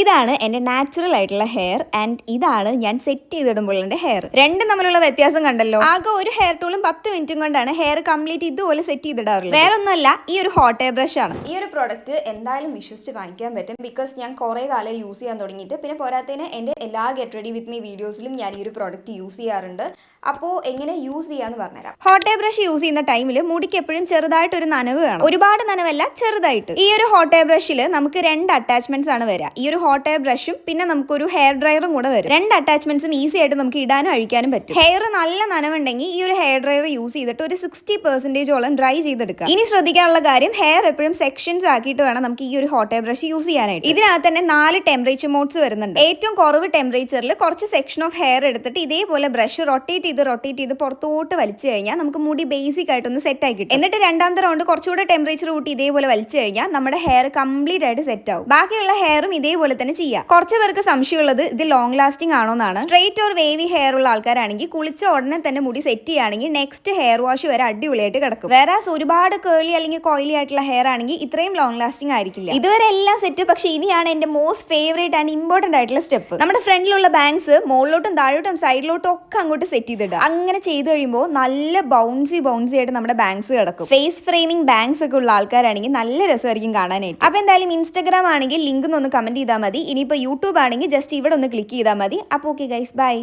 ഇതാണ് എന്റെ നാച്ചുറൽ ആയിട്ടുള്ള ഹെയർ ആൻഡ് ഇതാണ് ഞാൻ സെറ്റ് ചെയ്തിടുമ്പോൾ എന്റെ ഹെയർ രണ്ടും തമ്മിലുള്ള വ്യത്യാസം കണ്ടല്ലോ? ആകെ ഒരു ഹെയർ ടൂളും പത്ത് മിനിറ്റും കൊണ്ടാണ് ഹെയർ കംപ്ലീറ്റ് ഇതുപോലെ സെറ്റ് ചെയ്തിടാറുള്ളത്. വേറെ ഒന്നുമല്ല ഈ ഒരു ഹോട്ട് എയർ ബ്രഷ് ആണ്. ഈ ഒരു പ്രോഡക്റ്റ് എന്തായാലും വിശ്വസിച്ച് വാങ്ങിക്കാൻ പറ്റും ബിക്കോസ് ഞാൻ കുറേ കാലം യൂസ് ചെയ്യാൻ തുടങ്ങിയിട്ട് പിന്നെ പോരാത്തതിന് എന്റെ എല്ലാ ഗെറ്റ് റെഡി വിത്ത് മീ വീഡിയോസിലും ഞാൻ ഈ ഒരു പ്രോഡക്റ്റ് യൂസ് ചെയ്യാറുണ്ട്. അപ്പോൾ എങ്ങനെ യൂസ് ചെയ്യാന്ന് പറഞ്ഞുതരാം. ഹോട്ട് എയർ ബ്രഷ് യൂസ് ചെയ്യുന്ന ടൈമിൽ മുടിക്ക് എപ്പോഴും ചെറുതായിട്ട് ഒരു നനവ് വേണം. ഒരുപാട് നനവല്ല ചെറുതായിട്ട്. ഈ ഒരു ഹോട്ട് എയർ ബ്രഷിൽ നമുക്ക് രണ്ട് അറ്റാച്ച്മെന്റ്സ് ആണ് വരിക. ഈ ഒരു ഹോട്ട് എയർ ബ്രഷും പിന്നെ നമുക്കൊരു ഹെയർ ഡ്രയറും കൂടെ വരും. രണ്ട് അറ്റാച്ച്മെന്റ്സും ഈസി ആയിട്ട് നമുക്ക് ഇടാനും അഴിക്കാനും പറ്റും. ഹെയർ നല്ല നനവുണ്ടെങ്കിൽ ഈ ഒരു ഹെയർ ഡ്രയർ യൂസ് ചെയ്തിട്ട് ഒരു സിക്സ്റ്റി പെർസെന്റേജോളം ഡ്രൈ ചെയ്തെടുക്കാം ഇനി ശ്രദ്ധിക്കാനുള്ള കാര്യം ഹെയർ എപ്പോഴും സെക്ഷൻസ് ആക്കിയിട്ട് വേണം നമുക്ക് ഈ ഒരു ഹോട്ട് എയർ ബ്രഷ് യൂസ് ചെയ്യാനായിട്ട്. ഇതിനകത്ത് തന്നെ നാല് ടെമ്പറേച്ചർ മോഡ്സ് വരുന്നുണ്ട്. ഏറ്റവും കുറവ് ടെമ്പറേച്ചറിൽ കുറച്ച് സെക്ഷൻ ഓഫ് ഹെയർ എടുത്തിട്ട് ഇതേപോലെ ബ്രഷ് റൊട്ടേറ്റ് ചെയ്ത് റൊട്ടേറ്റ് ചെയ്ത് പുറത്തോട്ട് വലിച്ചു കഴിഞ്ഞാൽ നമുക്ക് മുടി ബേസിക് ആയിട്ടൊന്ന് സെറ്റ് ആക്കി എന്നിട്ട് രണ്ടാമത്തെ റൗണ്ട് കുറച്ചുകൂടെ ടെമ്പറേച്ചർ കൂട്ടി ഇതേപോലെ വലിച്ചു കഴിഞ്ഞാൽ നമ്മുടെ ഹെയർ കംപ്ലീറ്റ് ആയിട്ട് സെറ്റ് ആവും. ബാക്കിയുള്ള ഹെയറും ഇതേപോലെ തന്നെ ചെയ്യാം. കുറച്ച് പേർക്ക് സംശയമുള്ളത് ഇത് ലോങ് ലാസ്റ്റിംഗ് ആണോ എന്നാണ് സ്ട്രേറ്റ് ഓർ വേവി ഹെയർ ഉള്ള ആൾക്കാരാണെങ്കിൽ കുളിച്ച ഉടനെ തന്നെ മുടി സെറ്റ് ചെയ്യുകയാണെങ്കിൽ നെക്സ്റ്റ് ഹെയർ വാഷ് വരെ അടിപൊളിയായിട്ട് കിടക്കും. വേറെ ഒരുപാട് കേളി അല്ലെങ്കിൽ കോയിലി ആയിട്ടുള്ള ഹെയർ ആണെങ്കിൽ ഇത്രയും ലോങ് ലാസ്റ്റിംഗ് ആയിരിക്കില്ല. ഇതുവരെ എല്ലാം സെറ്റ് പക്ഷെ ഇനിയാണ് എന്റെ മോസ്റ്റ് ഫേവറേറ്റ് ആൻഡ് ഇമ്പോർട്ടന്റ് ആയിട്ടുള്ള സ്റ്റെപ്പ് നമ്മുടെ ഫ്രണ്ടിലുള്ള ബാങ്ക്സ് മുകളിലോട്ടും താഴോട്ടും സൈഡിലോട്ടും ഒക്കെ അങ്ങോട്ട് സെറ്റ് ചെയ്തിടുക. അങ്ങനെ ചെയ്ത് കഴിയുമ്പോൾ നല്ല ബൗൺസി ബൗൺസി ആയിട്ട് നമ്മുടെ ബാങ്ക്സ് കിടക്കും. ഫേസ് ഫ്രെയിമിംഗ് ബാങ്ക്സ് ഒക്കെ ഉള്ള ആൾക്കാരാണെങ്കിൽ നല്ല രസമായിരിക്കും കാണാനായിട്ട്. അപ്പൊ എന്തായാലും ഇൻസ്റ്റാഗ്രാം ആണെങ്കിൽ ലിങ്ക് ഒന്ന് കമന്റ് ചെയ്താൽ മതി. ഇനിയിപ്പോൾ യൂട്യൂബ് ആണെങ്കിൽ ജസ്റ്റ് ഇവിടെ ഒന്ന് ക്ലിക്ക് ചെയ്താൽ മതി. അപ്പോൾ ഓക്കെ ഗൈസ് ബൈ